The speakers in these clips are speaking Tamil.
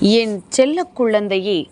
என் செல்ல குழந்தையே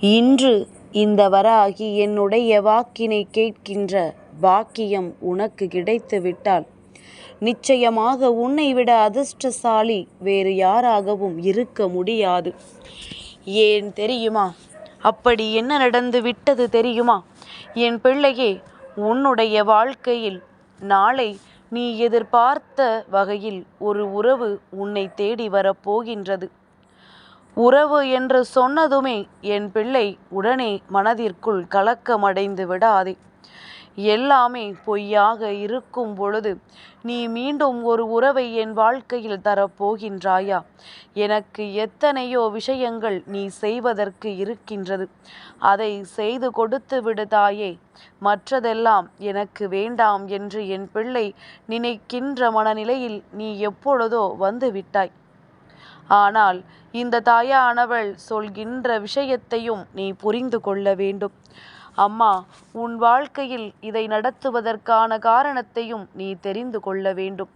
இன்று இந்த வராகி என்னுடைய வாக்கினை கேட்கின்ற பாக்கியம் உனக்கு கிடைத்துவிட்டால் நிச்சயமாக உன்னை விட அதிர்ஷ்டசாலி வேறு யாராகவும் இருக்க முடியாது. ஏன் தெரியுமா? அப்படி என்ன நடந்து விட்டது தெரியுமா? என் பிள்ளையே உன்னுடைய வாழ்க்கையில் நாளை நீ எதிர்பார்த்த வகையில் ஒரு உறவு உன்னை தேடி வரப்போகின்றது. உறவு என்று சொன்னதுமே என் பிள்ளை உடனே மனதிற்குள் கலக்கமடைந்து விடாதே. எல்லாமே பொய்யாக இருக்கும் பொழுது நீ மீண்டும் ஒரு உறவை என் வாழ்க்கையில் தரப்போகின்றாயா? எனக்கு எத்தனையோ விஷயங்கள் நீ செய்வதற்கு இருக்கின்றது. அதை செய்து கொடுத்து விடுதாயே மற்றதெல்லாம் எனக்கு வேண்டாம் என்று என் பிள்ளை நினைக்கின்ற மனநிலையில் நீ எப்பொழுதோ வந்து விட்டாய் ஆனால் இந்த தாயானவள் சொல்கின்ற விஷயத்தையும் நீ புரிந்து கொள்ள வேண்டும். அம்மா உன் வாழ்க்கையில் இதை நடத்துவதற்கான காரணத்தையும் நீ தெரிந்து கொள்ள வேண்டும்.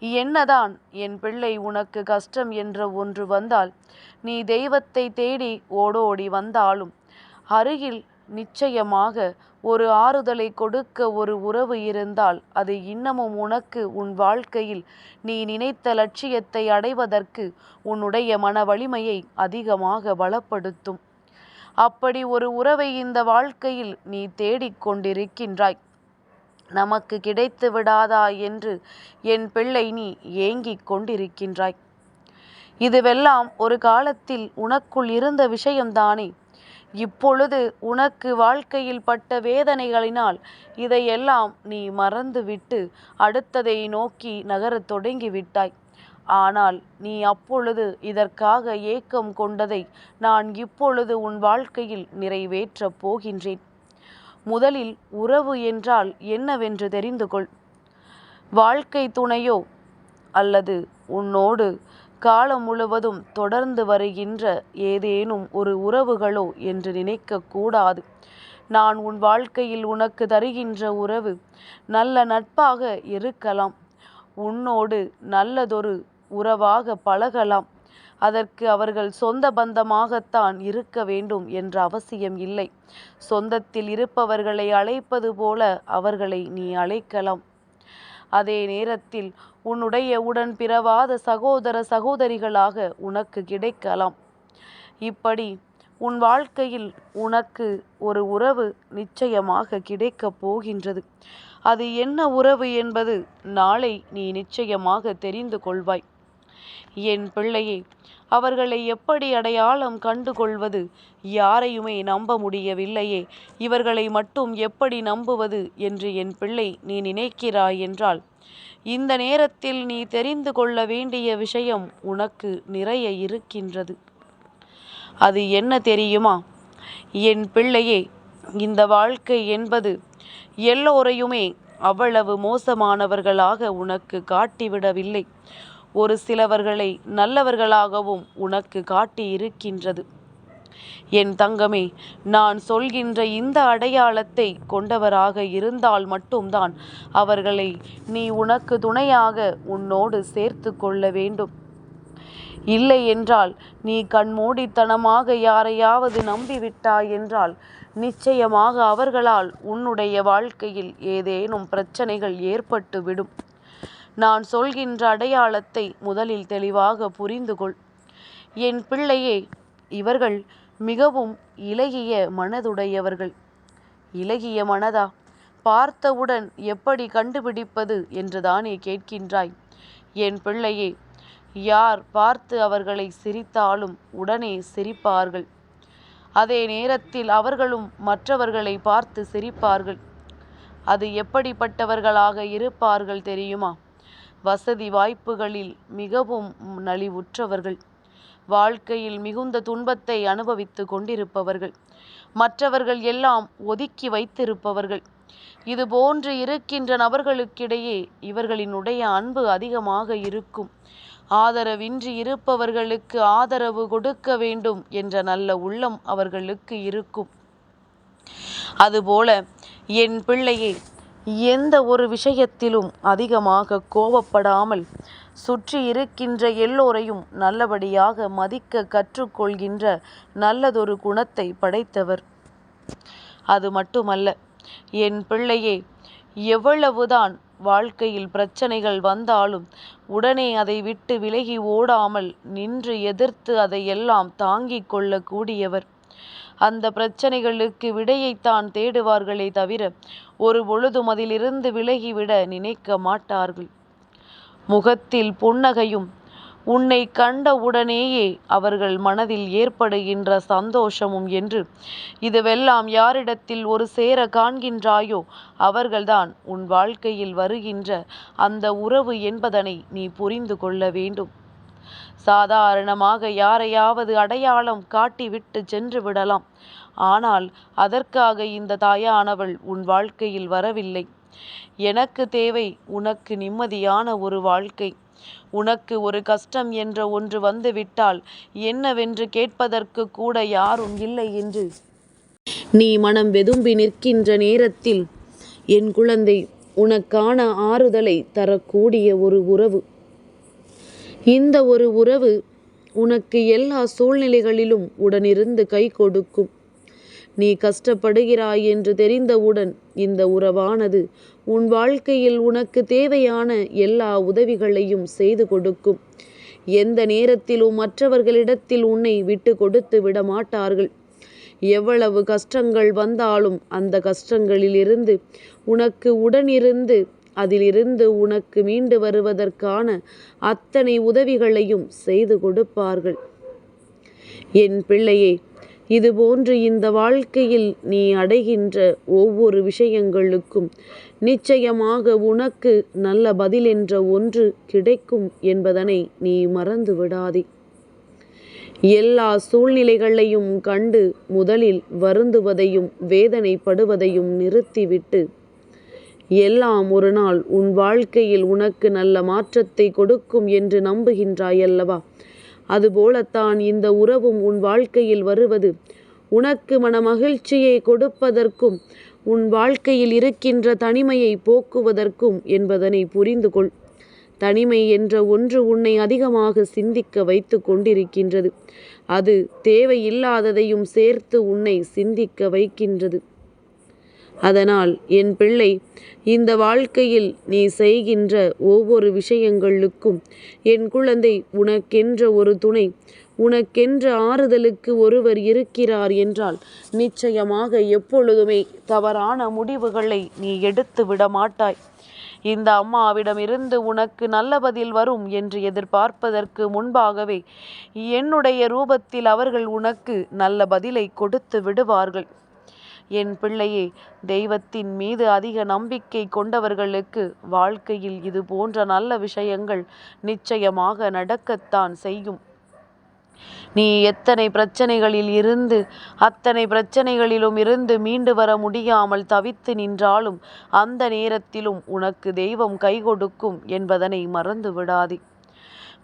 என்னதான் என் பிள்ளை உனக்கு கஷ்டம் என்ற ஒன்று வந்தால் நீ தெய்வத்தை தேடி ஓடோடி வந்தாலும் அருகில் நிச்சயமாக ஒரு ஆறுதலை கொடுக்க ஒரு உறவு இருந்தால் அது இன்னமும் உனக்கு உன் வாழ்க்கையில் நீ நினைத்த லட்சியத்தை அடைவதற்கு உன்னுடைய மன வலிமையை அதிகமாக பலப்படுத்தும் அப்படி ஒரு உறவை இந்த வாழ்க்கையில் நீ தேடிக்கொண்டிருக்கின்றாய் நமக்கு கிடைத்து விடாதா என்று என் பிள்ளை நீ ஏங்கிக் கொண்டிருக்கின்றாய். இதுவெல்லாம் ஒரு காலத்தில் உனக்குள் இருந்த விஷயம்தானே. இப்பொழுது உனக்கு வாழ்க்கையில் பட்ட வேதனைகளினால் இதையெல்லாம் நீ மறந்துவிட்டு அடுத்ததை நோக்கி நகரத் தொடங்கிவிட்டாய். ஆனால் நீ அப்பொழுது இதற்காக ஏக்கம் கொண்டதை நான் இப்பொழுது உன் வாழ்க்கையில் நிறைவேற்றப் போகின்றேன். முதலில் உறவு என்றால் என்னவென்று தெரிந்து கொள் வாழ்க்கை துணையோ அல்லது உன்னோடு காலம் முழுவதும் தொடர்ந்து வருகின்ற ஏதேனும் ஒரு உறவுகளோ என்று நினைக்கக்கூடாது. நான் உன் வாழ்க்கையில் உனக்கு தருகின்ற உறவு நல்ல நட்பாக இருக்கலாம். உன்னோடு நல்லதொரு உறவாக பழகலாம். அதற்கு அவர்கள் சொந்த பந்தமாகத்தான் இருக்க வேண்டும் என்ற அவசியம் இல்லை. சொந்தத்தில் இருப்பவர்களை அழைப்பது போல அவர்களை நீ அழைக்கலாம். அதே நேரத்தில் உன்னுடைய உடன் பிறவாத சகோதர சகோதரிகளாக உனக்கு கிடைக்கலாம். இப்படி உன் வாழ்க்கையில் உனக்கு ஒரு உறவு நிச்சயமாக கிடைக்கப் போகின்றது. அது என்ன உறவு என்பது நாளை நீ நிச்சயமாக தெரிந்து கொள்வாய். என் பிள்ளையே அவர்களை எப்படி அடையாளம் கண்டு கொள்வது யாரையுமே நம்ப முடியவில்லையே. இவர்களை மட்டும் எப்படி நம்புவது என்று என் பிள்ளை நீ நினைக்கிறாய் என்றால் இந்த நேரத்தில் நீ தெரிந்து கொள்ள வேண்டிய விஷயம் உனக்கு நிறைய இருக்கின்றது. அது என்ன தெரியுமா? என் பிள்ளையே இந்த வாழ்க்கை என்பது எல்லோரையுமே அவ்வளவு மோசமானவர்களாக உனக்கு காட்டிவிடவில்லை. ஒரு சிலவர்களை நல்லவர்களாகவும் உனக்கு காட்டியிருக்கின்றது. என் தங்கமே நான் சொல்கின்ற இந்த அடையாளத்தை கொண்டவராக இருந்தால் மட்டும்தான் அவர்களை நீ உனக்கு துணையாக உன்னோடு சேர்த்து கொள்ள வேண்டும். இல்லை என்றால் நீ கண்மூடித்தனமாக யாரையாவது நம்பிவிட்டாய் என்றால் நிச்சயமாக அவர்களால் உன்னுடைய வாழ்க்கையில் ஏதேனும் பிரச்சனைகள் ஏற்பட்டுவிடும். நான் சொல்கின்ற அடையாளத்தை முதலில் தெளிவாக புரிந்து கொள் என் பிள்ளையே இவர்கள் மிகவும் இலகிய மனதுடையவர்கள். இலகிய மனதா? பார்த்தவுடன் எப்படி கண்டுபிடிப்பது என்று தானே கேட்கின்றாய். என் பிள்ளையே யார் பார்த்து அவர்களை சிரித்தாலும் உடனே சிரிப்பார்கள். அதே நேரத்தில் அவர்களும் மற்றவர்களை பார்த்து சிரிப்பார்கள். அது எப்படிப்பட்டவர்களாக இருப்பார்கள் தெரியுமா? வசதி வாய்ப்புகளில் மிகவும் நலிவுற்றவர்கள். வாழ்க்கையில் மிகுந்த துன்பத்தை அனுபவித்து கொண்டிருப்பவர்கள். மற்றவர்கள் எல்லாம் ஒதுக்கி வைத்திருப்பவர்கள். இது போன்று இருக்கின்ற நபர்களுக்கிடையே இவர்களினுடைய அன்பு அதிகமாக இருக்கும். ஆதரவின்றி இருப்பவர்களுக்கு ஆதரவு கொடுக்க வேண்டும் என்ற நல்ல உள்ளம் அவர்களுக்கு இருக்கும். அதுபோல என் பிள்ளையை எந்த ஒரு விஷயத்திலும் அதிகமாக கோபப்படாமல் சுற்றி இருக்கின்ற எல்லோரையும் நல்லபடியாக மதிக்க கற்றுக்கொள்கின்ற நல்லதொரு குணத்தை படைத்தவர். அது மட்டுமல்ல என் பிள்ளையே எவ்வளவுதான் வாழ்க்கையில் பிரச்சனைகள் வந்தாலும் உடனே அதை விட்டு விலகி ஓடாமல் நின்று எதிர்த்து அதையெல்லாம் தாங்கிக் கொள்ளக்கூடியவர். அந்த பிரச்சனைகளுக்கு விடையைத்தான் தேடுவார்களே தவிர ஒரு பொழுதும் அதிலிருந்து விலகிவிட நினைக்க மாட்டார்கள். முகத்தில் புன்னகையும் உன்னை கண்டவுடனேயே அவர்கள் மனதில் ஏற்படுகின்ற சந்தோஷமும் என்று இதுவெல்லாம் யாரிடத்தில் ஒரு சேர காண்கின்றாயோ அவர்கள்தான் உன் வாழ்க்கையில் வருகின்ற அந்த உறவு என்பதனை நீ புரிந்து கொள்ள வேண்டும். சாதாரணமாக யாரையாவது அடையாளம் காட்டிவிட்டு சென்று விடலாம். ஆனால் அதற்காக இந்த தாயானவள் உன் வாழ்க்கையில் வரவில்லை. எனக்கு தேவை உனக்கு நிம்மதியான ஒரு வாழ்க்கை. உனக்கு ஒரு கஷ்டம் என்ற ஒன்று வந்துவிட்டால் என்னவென்று கேட்பதற்கு கூட யாரும் இல்லை என்று. நீ மனம் வெதும்பி நிற்கின்ற நேரத்தில் என் குழந்தை உனக்கான ஆறுதலை தரக்கூடிய ஒரு உறவு. இந்த ஒரு உறவு உனக்கு எல்லா சூழ்நிலைகளிலும் உடனிருந்து கை கொடுக்கும். நீ கஷ்டப்படுகிறாய் என்று தெரிந்தவுடன் இந்த உறவானது உன் வாழ்க்கையில் உனக்கு தேவையான எல்லா உதவிகளையும் செய்து கொடுக்கும். எந்த நேரத்திலும் மற்றவர்களிடத்தில் உன்னை விட்டு கொடுத்து விட மாட்டார்கள். எவ்வளவு கஷ்டங்கள் வந்தாலும் அந்த கஷ்டங்களிலிருந்து உனக்கு உடனிருந்து அதிலிருந்து உனக்கு மீண்டு வருவதற்கான அத்தனை உதவிகளையும் செய்து கொடுப்பார்கள். என் பிள்ளையே இதுபோன்று இந்த வாழ்க்கையில் நீ அடைகின்ற ஒவ்வொரு விஷயங்களுக்கும் நிச்சயமாக உனக்கு நல்ல பதில் என்ற ஒன்று கிடைக்கும் என்பதனை நீ மறந்து விடாதே. எல்லா சூழ்நிலைகளையும் கண்டு முதலில் வருந்துவதையும் வேதனைப்படுவதையும் நிறுத்திவிட்டு எல்லாம் ஒரு நாள் உன் வாழ்க்கையில் உனக்கு நல்ல மாற்றத்தை கொடுக்கும் என்று நம்புகின்றாயல்லவா? அதுபோலத்தான் இந்த உறவும் உன் வாழ்க்கையில் வருவது. உனக்கு மன மகிழ்ச்சியை கொடுப்பதற்கும் உன் வாழ்க்கையில் இருக்கின்ற தனிமையை போக்குவதற்கும் என்பதனை புரிந்து கொள். தனிமை என்ற ஒன்று உன்னை அதிகமாக சிந்திக்க வைத்து கொண்டிருக்கின்றது. அது தேவையில்லாததையும் சேர்த்து உன்னை சிந்திக்க வைக்கின்றது. அதனால் என் பிள்ளை இந்த வாழ்க்கையில் நீ செய்கின்ற ஒவ்வொரு விஷயங்களுக்கும் என் குழந்தை உனக்கென்ற ஒரு துணை உனக்கென்ற ஆறுதலுக்கு ஒருவர் இருக்கிறார் என்றால் நிச்சயமாக எப்பொழுதுமே தவறான முடிவுகளை நீ எடுத்து விட மாட்டாய் இந்த அம்மாவிடமிருந்து உனக்கு நல்ல பதில் வரும் என்று எதிர்பார்ப்பதற்கு முன்பாகவே என்னுடைய ரூபத்தில் அவர்கள் உனக்கு நல்ல பதிலை கொடுத்து விடுவார்கள். என் பிள்ளையே தெய்வத்தின் மீது அதிக நம்பிக்கை கொண்டவர்களுக்கு வாழ்க்கையில் இது போன்ற நல்ல விஷயங்கள் நிச்சயமாக நடக்கத்தான் செய்யும். நீ எத்தனை பிரச்சனைகளில் இருந்து அத்தனை பிரச்சனைகளிலும் இருந்து மீண்டு வர முடியாமல் தவித்து நின்றாலும் அந்த நேரத்திலும் உனக்கு தெய்வம் கை கொடுக்கும் என்பதனை மறந்து விடாதே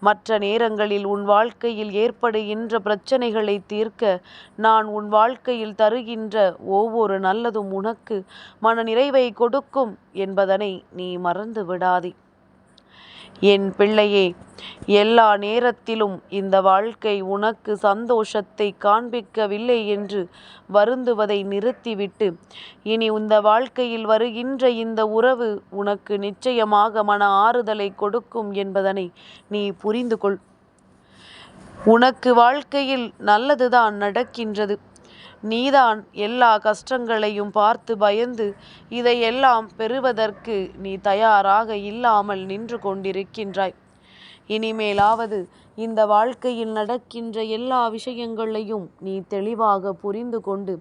மற்ற நேரங்களில் உன் வாழ்க்கையில் ஏற்படுகின்ற பிரச்சனைகளை தீர்க்க நான் உன் வாழ்க்கையில் தருகின்ற ஒவ்வொரு நல்லதும் உனக்கு மன நிறைவை கொடுக்கும் என்பதனை நீ மறந்து விடாதே என் பிள்ளையே எல்லா நேரத்திலும் இந்த வாழ்க்கை உனக்கு சந்தோஷத்தை காண்பிக்கவில்லை என்று வருந்துவதை நிறுத்திவிட்டு இனி இந்த வாழ்க்கையில் வருகின்ற இந்த உறவு உனக்கு நிச்சயமாக மன ஆறுதலை கொடுக்கும் என்பதனை நீ புரிந்து கொள் உனக்கு வாழ்க்கையில் நல்லதுதான் நடக்கின்றது. நீதான் எல்லா கஷ்டங்களையும் பார்த்து பயந்து இதையெல்லாம் பெறுவதற்கு நீ தயாராக இல்லாமல் நின்று கொண்டிருக்கின்றாய். இனிமேலாவது இந்த வாழ்க்கையில் நடக்கின்ற எல்லா விஷயங்களையும் நீ தெளிவாக புரிந்து கொண்டு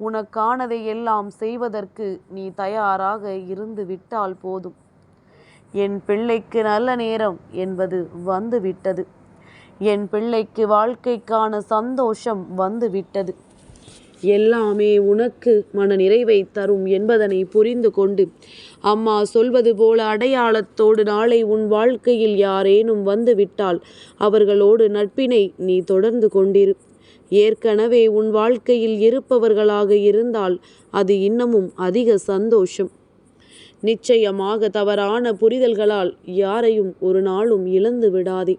உனக்கானதை எல்லாம் செய்வதற்கு நீ தயாராக இருந்து விட்டால் போதும். என் பிள்ளைக்கு நல்ல நேரம் என்பது வந்துவிட்டது. என் பிள்ளைக்கு வாழ்க்கைக்கான சந்தோஷம் வந்துவிட்டது. எல்லாமே உனக்கு மன நிறைவை தரும் என்பதனை புரிந்து கொண்டு அம்மா சொல்வது போல அடையாளத்தோடு நாளை உன் வாழ்க்கையில் யாரேனும் வந்துவிட்டால் அவர்களோடு நட்பினை நீ தொடர்ந்து கொண்டிரு. ஏற்கனவே உன் வாழ்க்கையில் இருப்பவர்களாக இருந்தால் அது இன்னமும் அதிக சந்தோஷம். நிச்சயமாக தவறான புரிதல்களால் யாரையும் ஒரு நாளும் இழந்து விடாதே